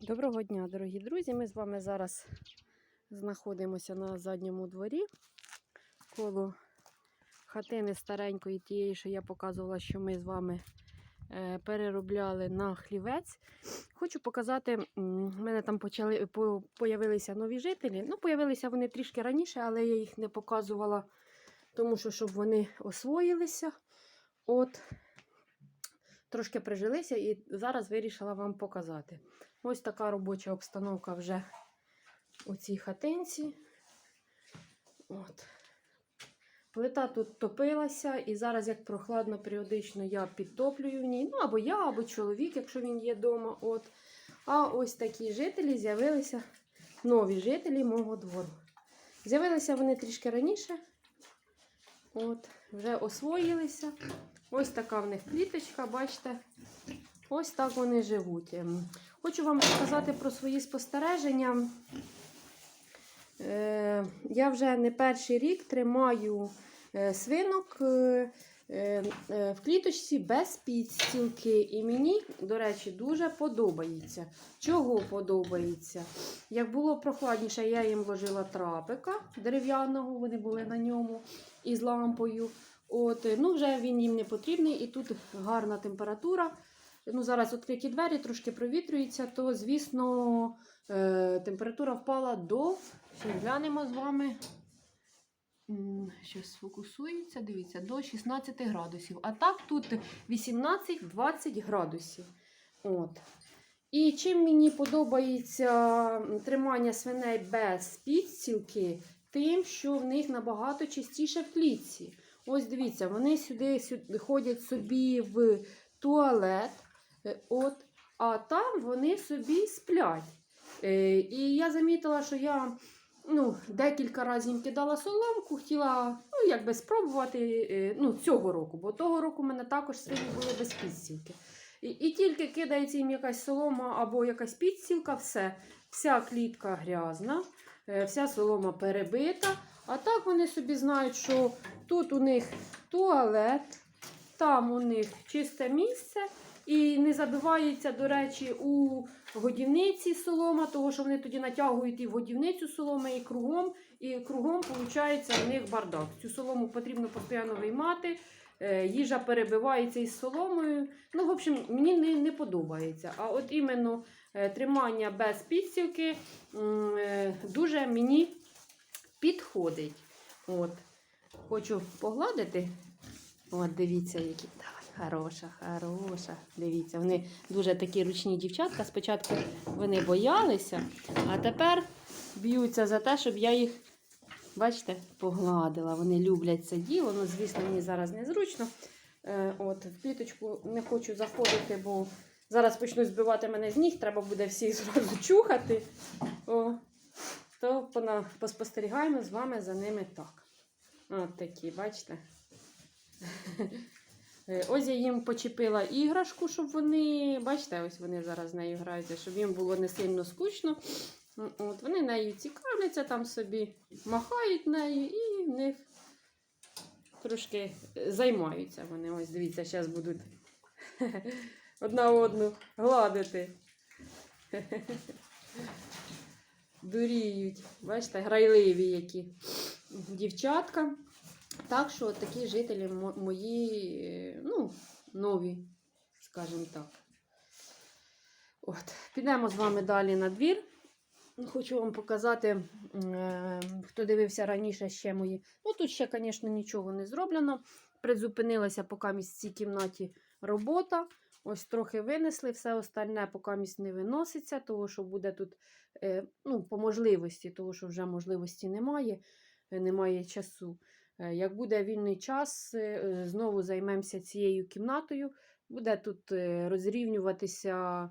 Доброго дня, дорогі друзі! Ми з вами зараз знаходимося на задньому дворі коло хатини старенької, тієї, що я показувала, що ми з вами е, переробляли на хлівець. Хочу показати, в мене там почали, по, появилися нові жителі. Ну, появилися вони трішки раніше, але я їх не показувала, тому що щоб вони освоїлися. От, трошки прижилися і зараз вирішила вам показати. Ось така робоча обстановка вже у цій хатинці. От. Плита тут топилася, і зараз, як прохладно, періодично я підтоплюю в ній. Ну, або я, або чоловік, якщо він є вдома. От. А ось такі жителі з'явилися, нові жителі мого двору. З'явилися вони трішки раніше. От, вже освоїлися. Ось така в них кліточка, бачите. Ось так вони живуть. Хочу вам розказати про свої спостереження. Е, Я вже не перший рік тримаю е, свинок е, в кліточці без підстілки. І мені, до речі, дуже подобається. Чого подобається? Як було прохладніше, я їм вложила трапика дерев'яного, вони були на ньому із лампою. От, ну, вже він їм не потрібний, і тут гарна температура. Ну, зараз відкриті двері, трошки провітрюється, то, звісно, е, температура впала до. Ще глянемо з вами. Щось сфокусується, дивіться, до 16 градусів. А так тут 18-20 градусів. От. І чим мені подобається тримання свиней без підстілки, тим, що в них набагато частіше в клітці. Ось дивіться, вони сюди, сюди ходять собі в туалет. Е, От, а там вони собі сплять. Е, і я замітила, що я ну, декілька разів кидала соломку, хотіла ну, якби спробувати е, ну, цього року, бо того року в мене також свині були без підстілки. І, і тільки кидається їм якась солома або якась підстілка, все, вся клітка грязна, вся солома перебита. А так вони собі знають, що тут у них туалет, там у них чисте місце. І не забивається, до речі, у годівниці солома, тому що вони тоді натягують і в годівницю соломи, і кругом. І кругом, виходить, в них бардак. Цю солому потрібно постійно виймати. е, Їжа перебивається із соломою. Ну, в общем, мені не, не подобається. А от іменно е, тримання без підстілки м, е, дуже мені підходить. От. Хочу погладити. От, дивіться, які. Давай, хороша, хороша. Дивіться, вони дуже такі ручні дівчатка. Спочатку вони боялися, а тепер б'ються за те, щоб я їх, бачите, погладила. Вони люблять це діло. Ну, звісно, мені зараз незручно. Е, от, в кліточку не хочу заходити, бо зараз почнуть збивати мене з ніг, треба буде всіх зразу чухати. О, то поспостерігаємо з вами за ними так. От такі, бачите? Е, Ось я їм почепила іграшку, щоб вони, бачите, ось вони зараз з нею граються, щоб їм було не сильно скучно. От, вони нею цікавляться там собі, махають нею і в них трошки е, займаються вони. Ось дивіться, зараз будуть одна одну гладити. Дуріють. Бачите, грайливі які дівчатка. Так що такі жителі мої, ну, нові, скажімо так. От. Підемо з вами далі на двір. Хочу вам показати, е, хто дивився раніше ще мої. Ну, тут ще, звісно, нічого не зроблено. Призупинилася поки в цій кімнаті робота. Ось трохи винесли, все остальне поки місць не виноситься, тому що буде тут е, ну, по можливості, тому що вже можливості немає, е, немає часу. Е, Як буде вільний час, е, е, знову займемося цією кімнатою. Буде тут розрівнюватися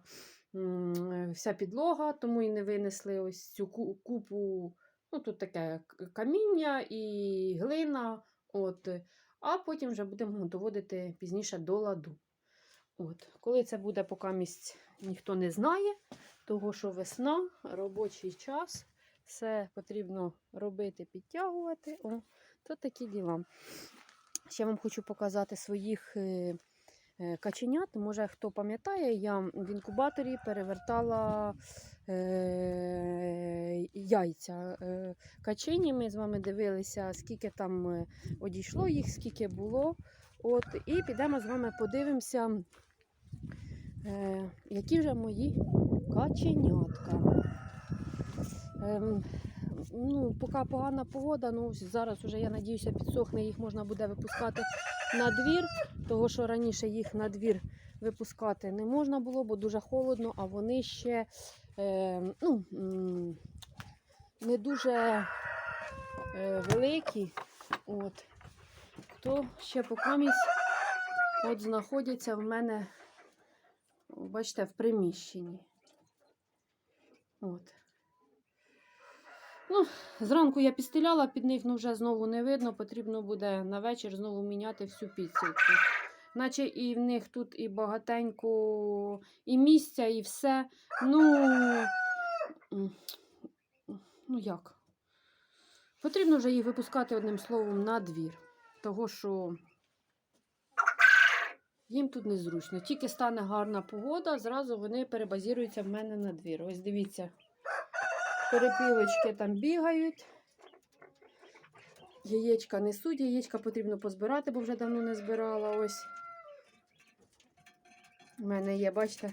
вся підлога, тому і не винесли ось цю купу. Ну, тут таке каміння і глина. От. А потім вже будемо доводити пізніше до ладу. От. Коли це буде, поки місць ніхто не знає, того що весна, робочий час, все потрібно робити, підтягувати. О, то такі діла. Ще вам хочу показати своїх е, е, каченят. Може, хто пам'ятає, я в інкубаторі перевертала е, яйця качині. Ми з вами дивилися, скільки там одійшло їх, скільки було. От, і підемо з вами подивимося, які вже мої каченятка. Ну, поки погана погода, ну зараз уже, я надіюся, підсохне, їх можна буде випускати на двір, того що раніше їх на двір випускати не можна було, бо дуже холодно, а вони ще е, ну, не дуже е, великі. От. То ще покамість от знаходяться в мене, бачите, в приміщенні. От. Ну, зранку я підстеляла під них, ну вже знову не видно. Потрібно буде на вечір знову міняти всю підстилку. Наче і в них тут і багатенько, і місця, і все. Ну, ну як? Потрібно вже їх випускати одним словом на двір. Того, що їм тут незручно. Тільки стане гарна погода, зразу вони перебазіруються в мене на двір. Ось дивіться. Перепілочки там бігають. Яєчка несуть, яєчка потрібно позбирати, бо вже давно не збирала. Ось. У мене є, бачите,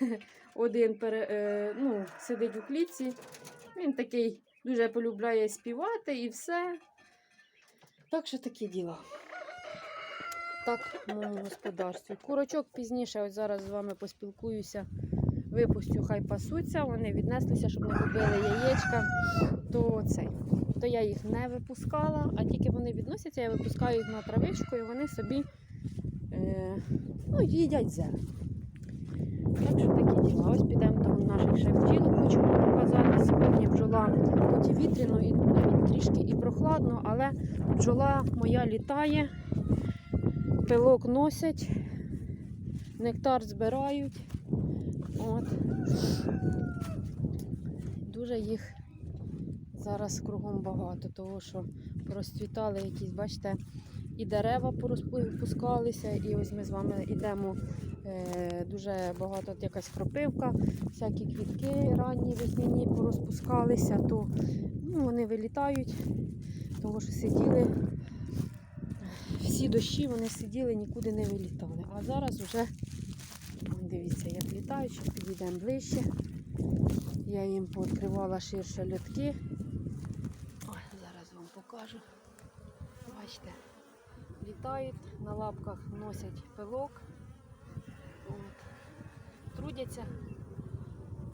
один пере, е, ну, сидить у клітці. Він такий дуже полюбляє співати і все. Так що такі діла. Так, в моєму господарстві. Курочок пізніше, ось зараз з вами поспілкуюся випустю, хай пасуться, вони віднеслися, щоб не губили яєчка, то цей. То я їх не випускала, а тільки вони відносяться, я випускаю їх на травичку і вони собі е, ну, їдять зелень. Так що такі діла. Ось підемо до наших ще бджілок, хочу показати. Сьогодні бджола, хоч і вітряно, і навіть трішки і прохладно, але бджола моя літає, пилок носять, нектар збирають. От. Дуже їх зараз кругом багато, того що розцвітали якісь, бачите, і дерева порозпускалися, і ось ми з вами йдемо. Е, дуже багато от якась кропивка, всякі квітки ранні весняні порозпускалися, то ну, вони вилітають, того що сиділи. Всі дощі вони сиділи, нікуди не вилітали. А зараз вже Дивіться, як літають, ще підійдемо ближче. Я їм пооткривала ширше льотки. Ой, зараз вам покажу. Бачите, літають, на лапках носять пилок. От. Трудяться.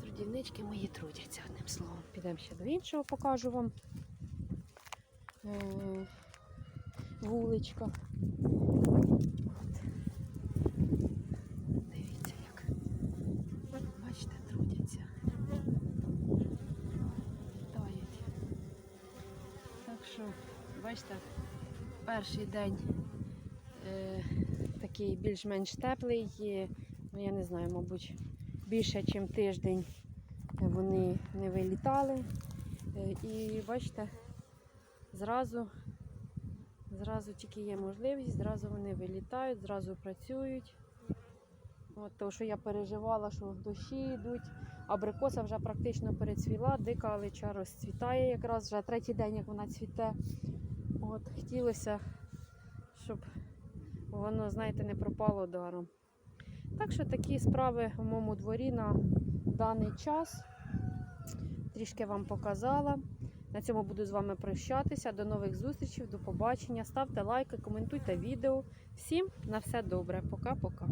Трудівнички мої трудяться, одним словом. Підемо ще до іншого, покажу вам. Е, Вуличка. Дивіться, як. Бачите, трудяться. Літають. Так що, бачите, перший день е, такий більш-менш теплий. Ну я не знаю, мабуть, більше, ніж тиждень вони не вилітали. Е, і бачите, зразу, зразу тільки є можливість, зразу вони вилітають, зразу працюють. Тому що я переживала, що дощі йдуть. Абрикоса вже практично перецвіла, дика алича розцвітає якраз вже третій день, як вона цвіте. От, хотілося, щоб воно, знаєте, не пропало даром. Так що такі справи в моєму дворі на даний час. Трішки вам показала. На цьому буду з вами прощатися. До нових зустрічей, до побачення. Ставте лайки, коментуйте відео. Всім на все добре. Пока-пока.